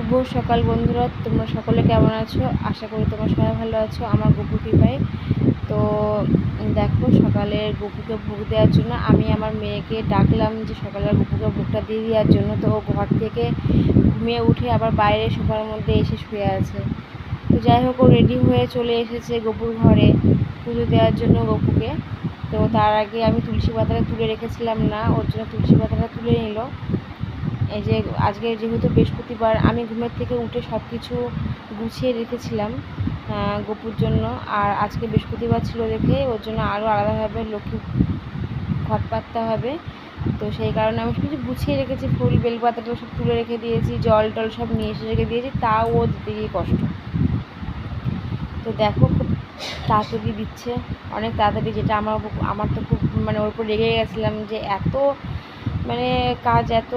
শুভ সকাল বন্ধুরা, তোমরা সকলে কেমন আছো? আশা করি তোমরা সবাই ভালো আছো, আমার গপু কৃপায়। তো দেখো সকালে গপুকে ভোগ দেওয়ার জন্য আমি আমার মেয়েকে ডাকলাম যে সকালে গপুকে ভোগটা দিয়ে দেওয়ার জন্য। তো ও ঘর থেকে ঘুমিয়ে উঠে আবার বাইরে সোফার মধ্যে এসে শুয়ে আছে। তো যাই হোক, ও রেডি হয়ে চলে এসেছে গপুর ঘরে পুজো দেওয়ার জন্য গপুকে। তো তার আগে আমি তুলসী পাতাটা তুলে রেখেছিলাম না, ওর জন্য তুলসী পাতাটা তুলে নিল। এই যে আজকে যেহেতু বৃহস্পতিবার, আমি ঘুমের থেকে উঠে সব কিছু গুছিয়ে রেখেছিলাম গোপুর জন্য। আর আজকে বৃহস্পতিবার ছিল দেখে ওর জন্য আরও আলাদাভাবে লক্ষ্মী ঘট পাততে হবে। তো সেই কারণে আমি সব কিছু গুছিয়ে রেখেছি, ফুল বেলপাতাটা সব তুলে রেখে দিয়েছি, জল টল সব নিয়ে এসে রেখে দিয়েছি, তাও ও দিতে গিয়ে কষ্ট। তো দেখো খুব তাড়াতাড়ি দিচ্ছে, অনেক তাড়াতাড়ি যেটা আমার আমার তো খুব মানে ওর উপর রেগে গেছিলাম যে এত মানে কাজ এত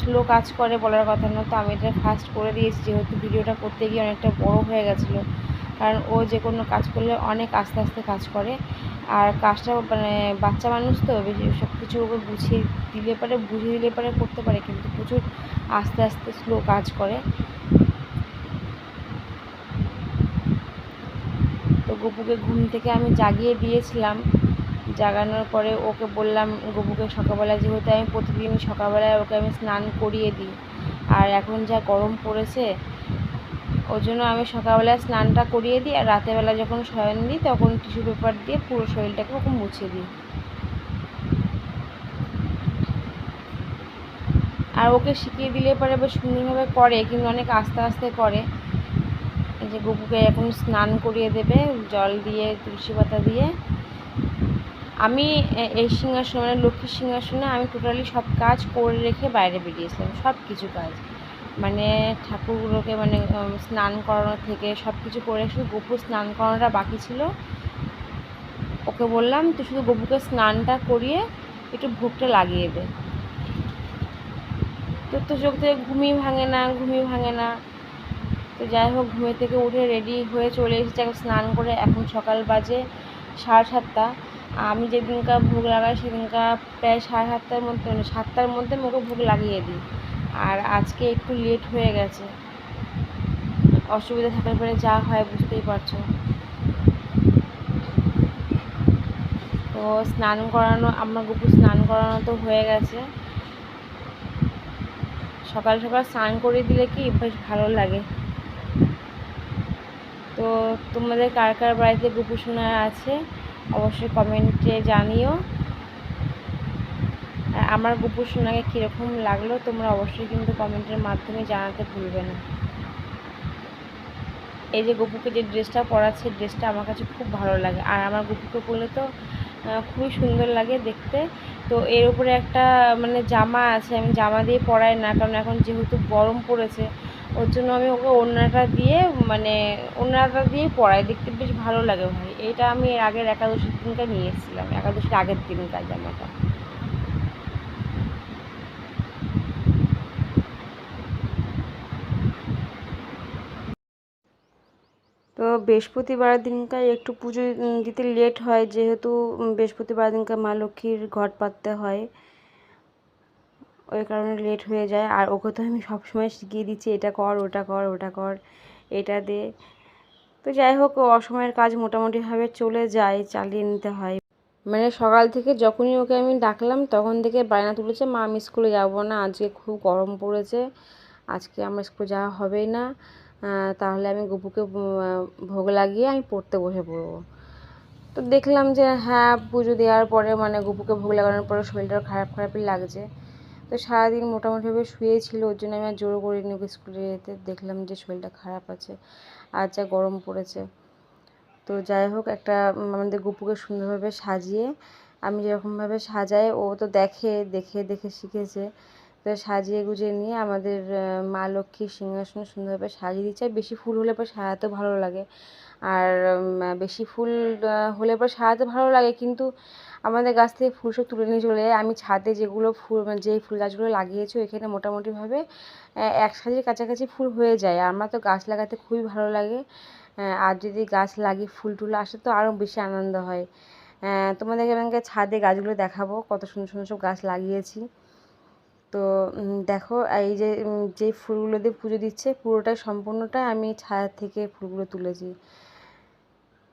স্লো কাজ করে বলার কথা না, তো আমি এটা ফাস্ট করে দিয়েছি। যেহেতু ভিডিওটা করতে গিয়ে অনেকটা বড় হয়ে গেছিল। কারণ ও যে কোনো কাজ করলে অনেক আস্তে আস্তে কাজ করে। আর কাজটা মানে বাচ্চা মানুষ তো, বেশি সব কিছু ওকে বুঝিয়ে দিলে পারে, বুঝিয়ে দিলে পারে করতে পারে, কিন্তু প্রচুর আস্তে আস্তে স্লো কাজ করে। তো গপুকে ঘুম থেকে আমি জাগিয়ে দিয়েছিলাম। জাগানোর পরে ওকে বললাম গপুকে সকালবেলা যেহেতু আমি প্রতিদিন সকালবেলায় ওকে আমি স্নান করিয়ে দিই, আর এখন যা গরম পড়েছে ওই জন্য আমি সকালবেলায় স্নানটা করিয়ে দিই, আর রাতেরবেলা যখন শয়ন দিই, তখন টিস্যু পেপার দিয়ে পুরো শরীরটাকে ওকে মুছে দিই। আর ওকে শিখিয়ে দিলে পরে বেশ সুন্দরভাবে করে, কিন্তু অনেক আস্তে আস্তে করে। যে গপুকে এখন স্নান করিয়ে দেবে, জল দিয়ে, তুলসী পাতা দিয়ে। আমি এই সিংহাসনে লক্ষ্মীর সিংহাসনে আমি টোটালি সব কাজ করে রেখে বাইরে বেরিয়েছিলাম সব কিছু কাজ। মানে ঠাকুরগুলোকে মানে স্নান করানো থেকে সব কিছু করে শুধু গপু স্নান করানোটা বাকি ছিল। ওকে বললাম, তুই শুধু গপুকে স্নানটা করিয়ে একটু ভোগটা লাগিয়ে দে। তোর তো চোখ থেকে ঘুমই ভাঙে না, ঘুমই ভাঙে না। তো যাই হোক, ঘুমে থেকে উঠে রেডি হয়ে চলে এসেছে। এখন স্নান করে এখন সকাল বাজে সাড়ে সাতটা। আমি যেদিনকার ভোগ লাগাই সেদিনকার প্রায় সাড়ে সাতটার মধ্যে মানে সাতটার মধ্যে মুখে ভোগ লাগিয়ে দিই। আর আজকে একটু লেট হয়ে গেছে। অসুবিধা থাকার পরে যা হয় বুঝতেই পারছ। তো স্নান করানো, আমার গুপু স্নান করানো তো হয়ে গেছে। সকাল সকাল স্নান করে দিলে কি বেশ ভালো লাগে। তো তোমাদের কার কার বাড়িতে গোপুসোনা আছে? অবশ্যই কমেন্টে জানিও। আমার গোপুসোনাকে কীরকম লাগল, তোমরা অবশ্যই কিন্তু কমেন্টের মাধ্যমে জানাতে ভুলবে না। এই যে গপুকে যে ড্রেসটা পরাচ্ছে, ড্রেসটা আমার কাছে খুব ভালো লাগে। আর আমার গপুকে পরলে তো খুবই সুন্দর লাগে দেখতে। তো এর উপরে একটা মানে জামা আছে, আমি জামা দিয়ে পরাই না, কারণ এখন যেহেতু গরম পড়েছে ওর জন্য আমি ওকে ওড়নাটা দিয়ে মানে ওড়নাটা দিয়ে পরাই। দেখতে বেশ ভালো লাগে ভাই। এটা আমি এর আগের একাদশীর দিনটা নিয়ে এসেছিলাম। একাদশীর আগের দিনকার জামাটা তো বৃহস্পতিবার দিনকার একটু পুজো দিতে লেট হয়, যেহেতু বৃহস্পতিবার দিনকার মা লক্ষ্মীর ঘট পাততে হয়। ওই কারণে লেট হয়ে যায়। আর ওকে তো আমি সবসময় শিখিয়ে দিচ্ছি, এটা কর, ওটা কর ওটা কর, এটা দে। তো যাই হোক অসময়ের কাজ মোটামুটিভাবে চলে যায়, চালিয়ে নিতে হয়। মানে সকাল থেকে যখনই ওকে আমি ডাকলাম, তখন থেকে বায়না তুলেছে, মা, আমি স্কুলে যাব না, আজকে খুব গরম পড়েছে, আজকে আমার স্কুলে যাওয়া হবেই না তাহলে আমি গপুকে ভোগ লাগিয়ে আমি পড়তে বসে পড়ব। তো দেখলাম যে হ্যাঁ পুজো দেওয়ার পরে মানে গপুকে ভোগ লাগানোর পরে শরীরটা খারাপ খারাপই লাগছে। তো সারাদিন মোটামুটিভাবে শুয়েই ছিল ওর জন্য আমি আর জোর করিনি ওকে স্কুলে যেতে দেখলাম যে শরীরটা খারাপ আছে, আর যা গরম পড়েছে। তো যাই হোক, একটা আমাদের গপুকে সুন্দরভাবে সাজিয়ে, আমি যেরকমভাবে সাজাই, ও তো দেখে দেখে দেখে শিখেছে। তো সাজিয়ে গুজিয়ে নিয়ে আমাদের মা লক্ষ্মীর সিংহাসনে সুন্দরভাবে সাজিয়ে দিচ্ছে। বেশি ফুল হলে পরে সাজাতেও ভালো লাগে। আর বেশি ফুল হলে পরে সাজাতে ভালো লাগে, কিন্তু আমাদের গাছ থেকে ফুল সব তুলে নিয়ে চলে যায়। আমি ছাদে যেগুলো ফুল, যেই ফুল গাছগুলো লাগিয়েছি এখানে মোটামুটিভাবে এক সাজের কাছাকাছি ফুল হয়ে যায়। আমার তো গাছ লাগাতে খুবই ভালো লাগে। আর যদি গাছ লাগিয়ে ফুল টুল আসে তো আরও বেশি আনন্দ হয়। তোমাদেরকে আমাকে ছাদে গাছগুলো দেখাবো, কত সুন্দর সুন্দর সব গাছ লাগিয়েছি। তো দেখো, এই যে যে ফুলগুলো দিয়ে পুজো দিচ্ছে, পুরোটাই সম্পূর্ণটা আমি ছাদ থেকে ফুলগুলো তুলেছি।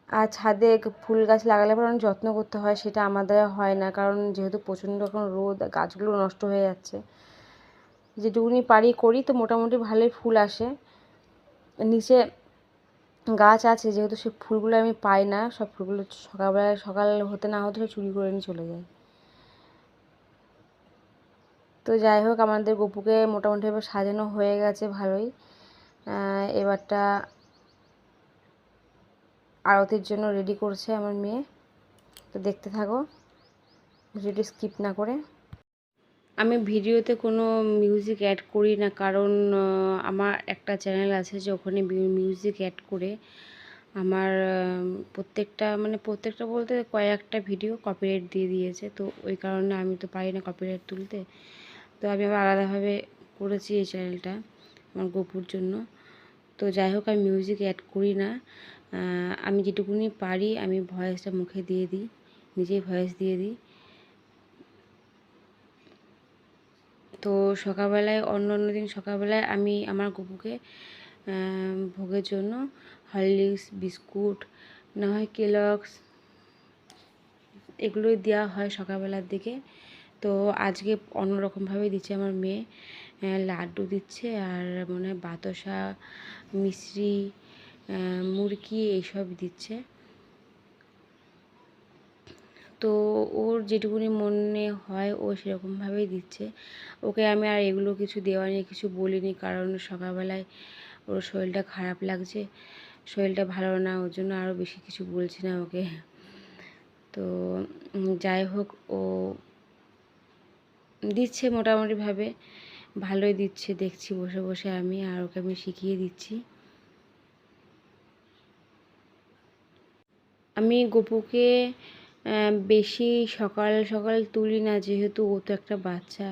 আর ছাদে ফুল গাছ লাগালে পরে অনেক যত্ন করতে হয়, সেটা আমাদের হয় না। কারণ যেহেতু প্রচণ্ড এখন রোদ, গাছগুলো নষ্ট হয়ে যাচ্ছে। যেটুকুনি পারি করি তো মোটামুটি ভালোই ফুল আসে। নিচে গাছ আছে, যেহেতু সে ফুলগুলো আমি পাই না, সব ফুলগুলো সকালবেলা সকাল হতে না হতে চুরি করে নিয়ে চলে যায়। তো যাই হোক, আমাদের গপুকে মোটামুটিভাবে সাজানো হয়ে গেছে ভালোই। এবারটা আরতির জন্য রেডি করছে আমার মেয়ে। তো দেখতে থাকো ভিডিওটি স্কিপ না করে। আমি ভিডিওতে কোনো মিউজিক অ্যাড করি না, কারণ আমার একটা চ্যানেল আছে যে ওখানে মিউজিক অ্যাড করে আমার প্রত্যেকটা মানে প্রত্যেকটা বলতে কয়েকটা ভিডিও কপিরাইট দিয়ে দিয়েছে। তো ওই কারণে আমি তো পারি না কপিরাইট তুলতে। তো আমি আবার আলাদাভাবে করেছি এই চ্যানেলটা আমার গপুর জন্য। তো যাই হোক, আমি মিউজিক অ্যাড করি না। আমি যেটুকুনি পারি, আমি ভয়েসটা মুখে দিয়ে দিই, নিজেই ভয়েস দিয়ে দিই। তো সকালবেলায়, অন্য অন্য দিন সকালবেলায় আমি আমার গপুকে ভোগের জন্য হরলিক্স, বিস্কুট, না হয় কেলক্স এগুলোই দেওয়া হয় সকালবেলার দিকে। তো আজকে অন্যরকমভাবে দিচ্ছে আমার মেয়ে লাড্ডু দিচ্ছে আর মনে হয় বাতাসা মিশ্রি মুরগি এইসব দিচ্ছে। তো ওর যেটুকুনি মনে হয় ও সেরকমভাবেই দিচ্ছে। ওকে আমি আর এগুলো কিছু দেওয়া নিয়ে কিছু বলিনি কারণ সকালবেলায় ওর শরীরটা খারাপ লাগছে। শরীরটা ভালো না, ওর জন্য আরও বেশি কিছু বলছি না ওকে। তো যাই হোক, ও দিচ্ছে মোটামুটিভাবে। ভালোই দিচ্ছে, দেখছি বসে বসে আমি আর ওকে আমি শিখিয়ে দিচ্ছি। আমি গপুকে বেশি সকাল সকাল তুলি না, যেহেতু ও তো একটা বাচ্চা।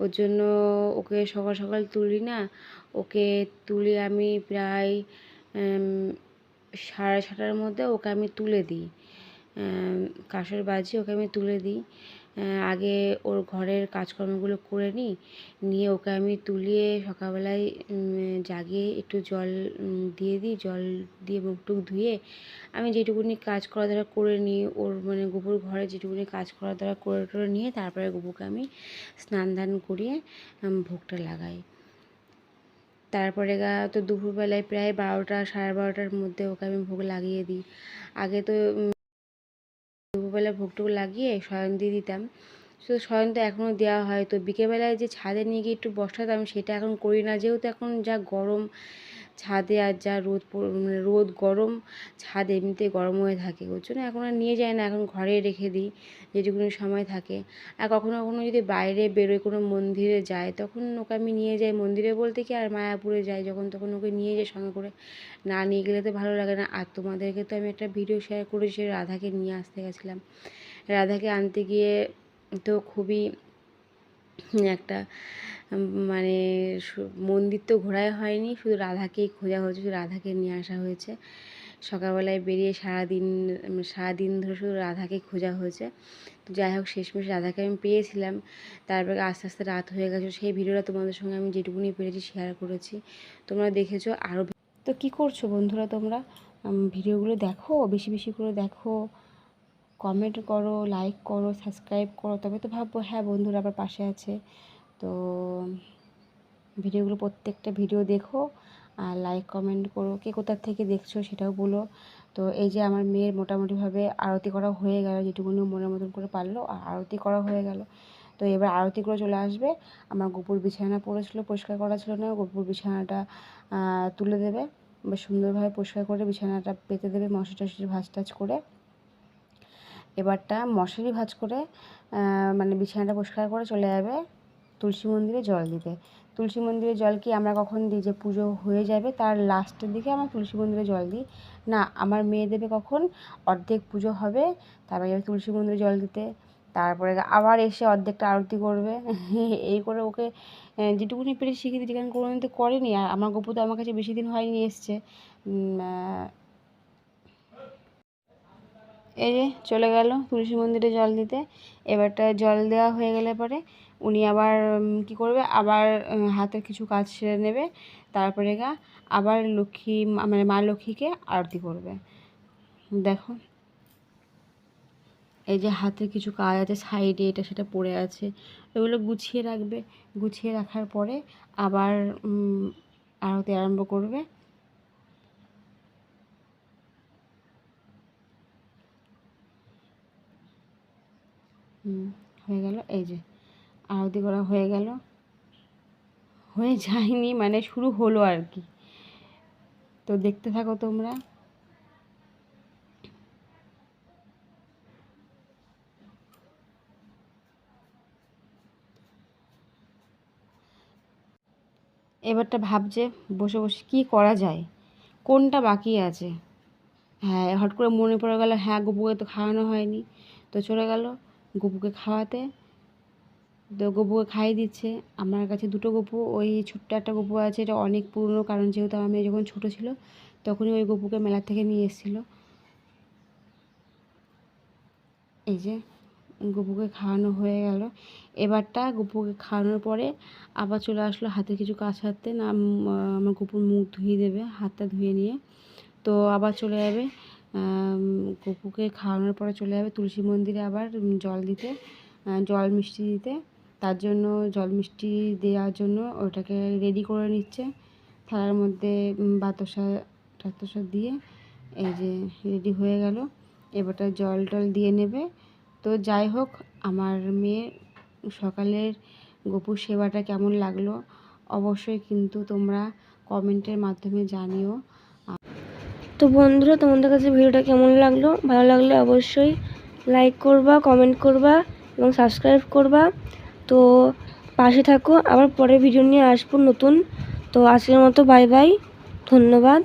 ওর জন্য ওকে সকাল সকাল তুলি না। ওকে তুলি আমি প্রায় সাড়ে ছটার মধ্যে ওকে আমি তুলে দিই। কাঁসার বাজি ওকে আমি তুলে দিই। আগে ওর ঘরের কাজকর্মগুলো করে নিই। নিয়ে ওকে আমি তুলিয়ে সকালবেলায় জাগিয়ে একটু জল দিয়ে দিই। জল দিয়ে মুখ টুক ধুয়ে আমি যেটুকুনি কাজ করা দ্বারা করে নিই, ওর মানে গোবর ঘরে যেটুকুনি কাজ করা দ্বারা করে টোরে নিয়ে তারপরে গোবরকে আমি স্নান ধান করিয়ে ভোগটা লাগাই। তারপরে গা তো দুপুরবেলায় প্রায় বারোটা, সাড়ে বারোটার মধ্যে ওকে আমি ভোগ লাগিয়ে দিই। আগে তো দুপুরবেলা ভোগটুকু লাগিয়ে শয়ন দিয়ে দিতাম। শুধু শয়ন তো এখনও দেওয়া হয়। তো বিকেলবেলায় যে ছাদে নিয়ে গিয়ে একটু বসাতাম, সেটা এখন করি না। যেহেতু এখন যা গরম ছাদে আর যা রোদ মানে রোদ গরম, ছাদ এমনিতেই গরম হয়ে থাকে ওর জন্য এখন আর নিয়ে যায় না, এখন ঘরে রেখে দিই, যেটুকুনি সময় থাকে। আর কখনো কখনো যদি বাইরে বেরোয় কোনো মন্দিরে যায় তখন ওকে আমি নিয়ে যাই। মন্দিরে বলতে কি, আর মায়াপুরে যাই, যখন তখন ওকে নিয়ে যাই সঙ্গে করে। না নিয়ে গেলে তো ভালো লাগে না। আর তোমাদেরকে তো আমি একটা ভিডিও শেয়ার করেছি, রাধাকে নিয়ে আসতে গেছিলাম। রাধাকে আনতে গিয়ে তো খুবই একটা মানে মন্দির তো ঘোরাই হয়নি, শুধু রাধাকেই খোঁজা হয়েছে, শুধু রাধাকে নিয়ে আসা হয়েছে। সকালবেলায় বেরিয়ে সারাদিন সারাদিন ধরে শুধু রাধাকে খোঁজা হয়েছে। তো যাই হোক, শেষমেশ রাধাকে আমি পেয়েছিলাম। তারপরে আস্তে আস্তে রাত হয়ে গেছে। সেই ভিডিওটা তোমাদের সঙ্গে আমি যেটুকুনি পেরেছি শেয়ার করেছি। তোমরা দেখেছ আরও তো কি করছ বন্ধুরা তোমরা? ভিডিওগুলো দেখো, বেশি বেশি করে দেখো। কমেন্ট করো লাইক করো সাবস্ক্রাইব করো। তবে তো ভাববো হ্যাঁ বন্ধুরা আবার পাশে আছে। তো, ভিডিওগুলো প্রত্যেকটা ভিডিও দেখো আর লাইক কমেন্ট করো। কে কোথার থেকে দেখছ সেটাও বলো। তো এই যে আমার মেয়ের মোটামুটিভাবে আরতি করা হয়ে গেল যেটুকুনি মনের মতন করে পারল, আর আরতি করা হয়ে গেল। তো এবার আরতি করে চলে আসবে। আমার গোপুর বিছানা পড়েছিল, পরিষ্কার করা ছিল না। গোপুর বিছানাটা তুলে দেবে। বা সুন্দরভাবে পরিষ্কার করে বিছানাটা পেতে দেবে মশা টশি ভাজ টাজ করে। এবারটা মশারি ভাজ করে মানে বিছানাটা পরিষ্কার করে চলে যাবে তুলসী মন্দিরে জল দিতে। তুলসী মন্দিরে জল কি আমরা কখন দিই যে পুজো হয়ে যাবে? তার লাস্টের দিকে আমরা তুলসী মন্দিরে জল দিই। না, আমার মেয়ে দেবে কখন? অর্ধেক পুজো হবে, তারপরে যাবে তুলসী মন্দিরে জল দিতে। তারপরে আবার এসে অর্ধেকটা আরতি করবে। এই করে ওকে যেটুকুনি পেরে শিখিয়ে দিই কারণ কোনো দিন তো করেনি। আর আমার গপু তো আমার কাছে বেশি দিন হয়নি এসছে। এই যে চলে গেল তুলসী মন্দিরে জল দিতে। এবারটা জল দেওয়া হয়ে গেলে পরে উনি আবার কি করবে? আবার হাতের কিছু কাজ সেরে নেবে। তারপরে গা আবার লক্ষ্মী মানে মা লক্ষ্মীকে আরতি করবে। দেখো। এই যে হাতের কিছু কাজ আছে, সাইডে এটা সেটা পড়ে আছে। ওগুলো গুছিয়ে রাখবে। গুছিয়ে রাখার পরে আবার আরতি আরম্ভ করবে। হয়ে গেল, এই যে, আরতি করা হয়ে গেল। হয়ে যায়নি মানে শুরু হলো আর কি। তো দেখতে থাকো তোমরা। এবারটা ভাবছে, বসে বসে কি করা যায়? কোনটা বাকি আছে? হ্যাঁ হট করে মনে পড়ে গেল হ্যাঁ গপুকে তো খাওয়ানো হয়নি। তো চলে গেল। গপুকে খাওয়াতে। তো গপুকে খাইয়ে দিচ্ছে। আমার কাছে দুটো গপু ওই ছোট্ট একটা গপু আছে এটা অনেক পুরনো কারণ যেহেতু মেয়ে যখন ছোটো ছিল তখনই ওই গপুকে মেলা থেকে নিয়ে এসেছিল। এই যে গপুকে খাওয়ানো হয়ে গেল। এবারটা গপুকে খাওয়ানোর পরে আবার চলে আসলো হাতে কিছু কাজ হাতে না আমার গপুর মুখ ধুয়ে দেবে হাতটা ধুয়ে নিয়ে। তো আবার চলে যাবে। আম, গপুকে খাওয়ানোর পরে চলে যাবে তুলসী মন্দিরে আবার জল দিতে জল মিষ্টি দিতে। তার জন্য জল মিষ্টি দেওয়ার জন্য ওটাকে রেডি করে নিচ্ছে। থালার মধ্যে বাতাসা, টাতাসা দিয়ে এই যে রেডি হয়ে গেল। এবারটা জল টল দিয়ে নেবে। তো যাই হোক, আমার মেয়ে সকালের গোপুর সেবাটা কেমন লাগল অবশ্যই কিন্তু তোমরা কমেন্টের মাধ্যমে জানিও। তো বন্ধুরা, তোমাদের কাছে ভিডিওটা কেমন লাগল? ভালো লাগলে অবশ্যই লাইক করবা কমেন্ট করবা এবং সাবস্ক্রাইব করবা। তো পাশে থাকো, আবার পরে ভিডিও নিয়ে আসব নতুন। তো আজকের মতো বাই বাই ধন্যবাদ।